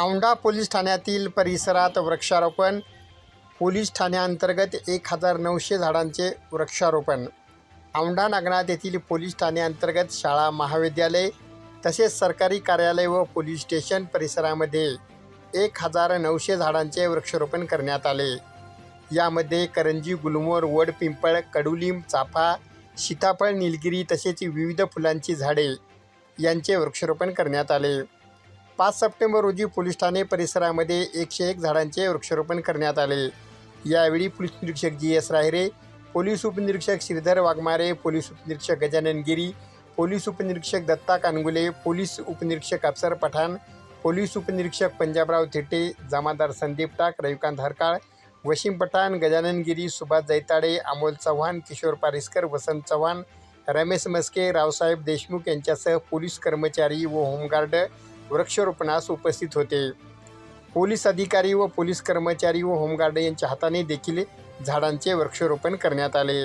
Aundha police ठाण्यातील परिसरात वृक्षारोपण. पोलीस ठाण्याअंतर्गत एक हजार नऊशे झाडांचे वृक्षारोपण. औंढा नागनाथ येथील पोलीस ठाण्याअंतर्गत शाळा महाविद्यालय तसेच सरकारी कार्यालय व पोलीस स्टेशन परिसरामध्ये एक हजार नऊशे झाडांचे वृक्षारोपण करण्यात आले. यामध्ये करंजी गुलमोर वड पिंपळ कडुलिंब चाफा सीताफळ निलगिरी तसेच विविध फुलांची झाडे यांचे वृक्षारोपण करण्यात आले. पाच सप्टेंबर रोजी पोलीस ठाणे परिसरामध्ये एकशे एक झाडांचे वृक्षारोपण करण्यात आले. यावेळी पोलीस निरीक्षक जी एस राहिरे पोलीस उपनिरीक्षक श्रीधर वाघमारे पोलीस उपनिरीक्षक गजानन गिरी पोलीस उपनिरीक्षक दत्ता कानगुले पोलीस उपनिरीक्षक अफसर पठाण पोलीस उपनिरीक्षक पंजाबराव थेटे जमादार संदीप टाक रविकांत हरकाळ वशीम पठाण गजानन गिरी सुभाष जैताडे अमोल चव्हाण किशोर पारिसकर वसंत चव्हाण रमेश मस्के रावसाहेब देशमुख यांच्यासह पोलीस कर्मचारी व होमगार्ड वृक्षारोपणास उपस्थित होते. पोलीस अधिकारी व पोलीस कर्मचारी व होमगार्ड यांच्या हाताने देखील झाडांचे वृक्षारोपण करण्यात आले.